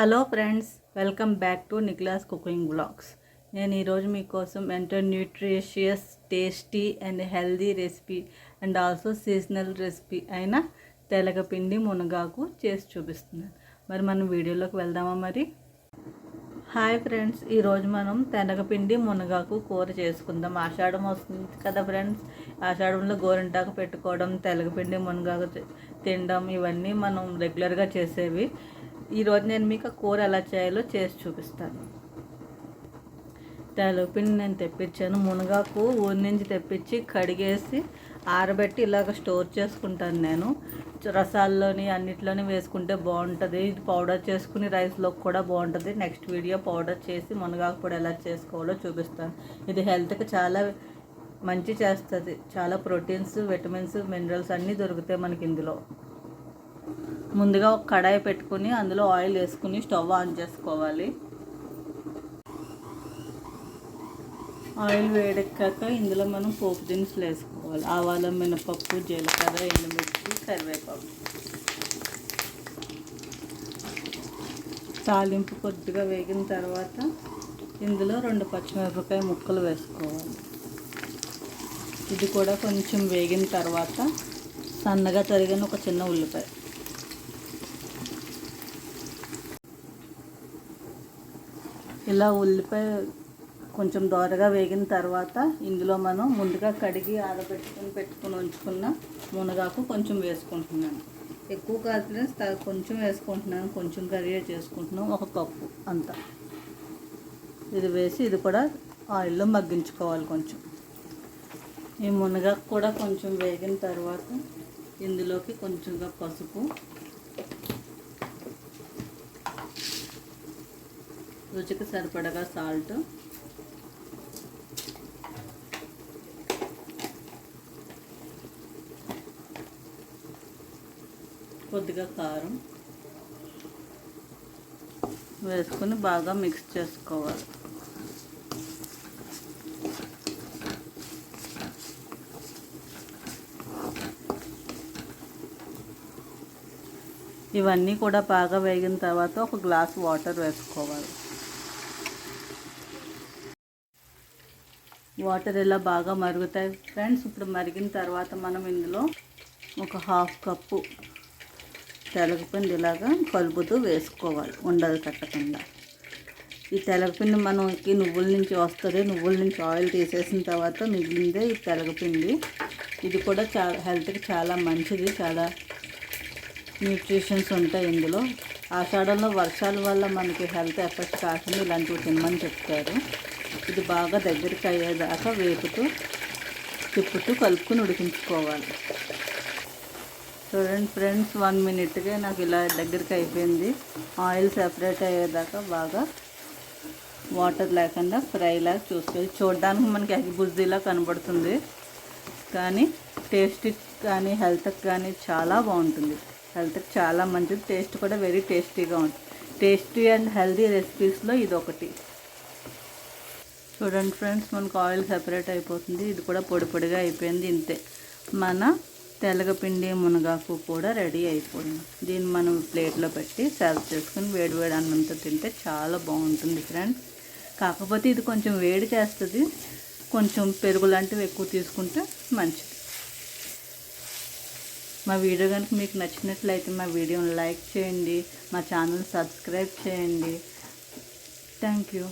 Hello friends welcome back to Niklas cooking blogs. నేను ఈరోజు మీకోసం ఎంతో nutritious tasty and healthy recipe and also seasonal recipe అయిన తెలగపిండి మునగాకు చేసి చూపిస్తున్నాను. మరి మనం వీడియోలోకి వెళ్దామా మరి? హాయ్ ఫ్రెండ్స్ ఈరోజు మనం తెనగపిండి మునగాకు కూర చేసుకుందాం. ఆషాఢం వస్తుంది కదా ఫ్రెండ్స్ ఆషాఢంలో గోరింటాకు పెట్టుకోవడం తెలగపిండి మునగాకు తి- తినడం ఇవన్నీ మనం రెగ్యులర్గా చేసేవి. ఈరోజు నేను మీకు కూర ఎలా చేయాలో చేసి చూపిస్తాను. తెలగపిండి నేను తెప్పించాను మునగాకు ఊరి నుంచి తెప్పించి కడిగేసి ఆరబెట్టి ఇలాగ స్టోర్ చేసుకుంటాను నేను. రసాల్లోని అన్నిట్లోని వేసుకుంటే బాగుంటుంది. ఇది పౌడర్ చేసుకుని రైస్లో కూడా బాగుంటుంది. నెక్స్ట్ వీడియో పౌడర్ చేసి మునగాకు పొడి ఎలా చేసుకోవాలో చూపిస్తాను. ఇది హెల్త్కి చాలా మంచి చేస్తుంది. చాలా ప్రోటీన్స్ విటమిన్స్ మినరల్స్ అన్నీ దొరుకుతాయి మనకి ఇందులో. ముందుగా ఒక కడాయి పెట్టుకుని అందులో ఆయిల్ వేసుకుని స్టవ్ ఆన్ చేసుకోవాలి. ఆయిల్ వేడెక్కాక ఇందులో మనం పోపు దినుసులు వేసుకోవాలి. ఆవాల మినపప్పు జీలకర్ర ఎండుమిర్చి కరివేపాకు. తాలింపు కొద్దిగా వేగిన తర్వాత ఇందులో రెండు పచ్చిమిరపకాయ ముక్కలు వేసుకోవాలి. ఇది కూడా కొంచెం వేగిన తర్వాత సన్నగా తరిగిన ఒక చిన్న ఉల్లిపాయ. ఇలా ఉల్లిపాయ కొంచెం దోరగా వేగిన తర్వాత ఇందులో మనం ముందుగా కడిగి ఆరబెట్టుకుని పెట్టుకుని ఉంచుకున్న మునగాకు కొంచెం వేసుకుంటున్నాను. ఎక్కువ కాదు కొంచెం వేసుకుంటున్నాను కొంచెం కర్రీ చేసుకుంటున్నాను ఒక కప్పు అంత. ఇది వేసి ఇది కూడా ఆయిల్లో మగ్గించుకోవాలి కొంచెం. ఈ మునగాకు కూడా కొంచెం వేగిన తర్వాత ఇందులోకి కొంచెంగా పసుపు రుచికి సరిపడగా సాల్ట్. కొద్దిగా కారం. వేసుకొని బాగా మిక్స్ చేసుకోవాలి. ఇవన్నీ కూడా బాగా వేగిన తర్వాత ఒక గ్లాస్ వాటర్ వేసుకోవాలి. వాటర్ ఇలా బాగా మరుగుతాయి? ఫ్రెండ్స్ ఇప్పుడు మరిగిన తర్వాత మనం ఇందులో ఒక హాఫ్ కప్పు తెలగపిండి ఇలాగా కలుపుతూ వేసుకోవాలి ఉండలు కట్టకుండా. ఈ తెలగపిండి మనకి నువ్వుల నుంచి వస్తుంది నువ్వుల నుంచి ఆయిల్ తీసేసిన తర్వాత మిగిలిందే ఈ తెలగపిండి. ఇది కూడా చాలా హెల్త్కి చాలా మంచిది చాలా న్యూట్రిషన్స్ ఉంటాయి ఇందులో. ఆషాఢంలో వర్షాల వల్ల మనకి హెల్త్ ఎఫెక్ట్ కాకుండా ఇలాంటివి తినమని చెప్తారు. ఇది బాగా దగ్గరికి అయ్యేదాకా వేపుతూ తిప్పుతూ కలుపుకుని ఉడికించుకోవాలి. చూడండి ఫ్రెండ్స్ వన్ మినిట్గా నాకు ఇలా దగ్గరికి అయిపోయింది. ఆయిల్ సెపరేట్ అయ్యేదాకా బాగా వాటర్ లేకుండా ఫ్రైలా చూసుకోవాలి చూడడానికి మనకి ఎగ్ బుజ్జిలా కనబడుతుంది. కానీ టేస్ట్కి కానీ హెల్త్కి కానీ చాలా బాగుంటుంది. హెల్త్కి చాలా మంచిది. టేస్ట్ కూడా వెరీ టేస్టీగా ఉంటుంది. టేస్టీ అండ్ హెల్దీ రెసిపీస్లో ఇది ఒకటి చూడండి ఫ్రెండ్స్ మనకు ఆయిల్ సెపరేట్ అయిపోతుంది. ఇది కూడా పొడి పొడిగా అయిపోయింది ఇంతే. మన తెలగపిండి మునగాకు కూడా రెడీ అయిపోయింది. దీన్ని మనం ప్లేట్లో పెట్టి సర్వ్ చేసుకుని వేడి వేడి అన్నంతో తింటే చాలా బాగుంటుంది ఫ్రెండ్స్. కాకపోతే ఇది కొంచెం వేడి చేస్తుంది. కొంచెం పెరుగు లాంటివి ఎక్కువ తీసుకుంటే మంచిది. మా వీడియో కనుక మీకు నచ్చినట్లయితే మా వీడియోని లైక్ చేయండి మా ఛానల్ సబ్స్క్రైబ్ చేయండి. Thank you.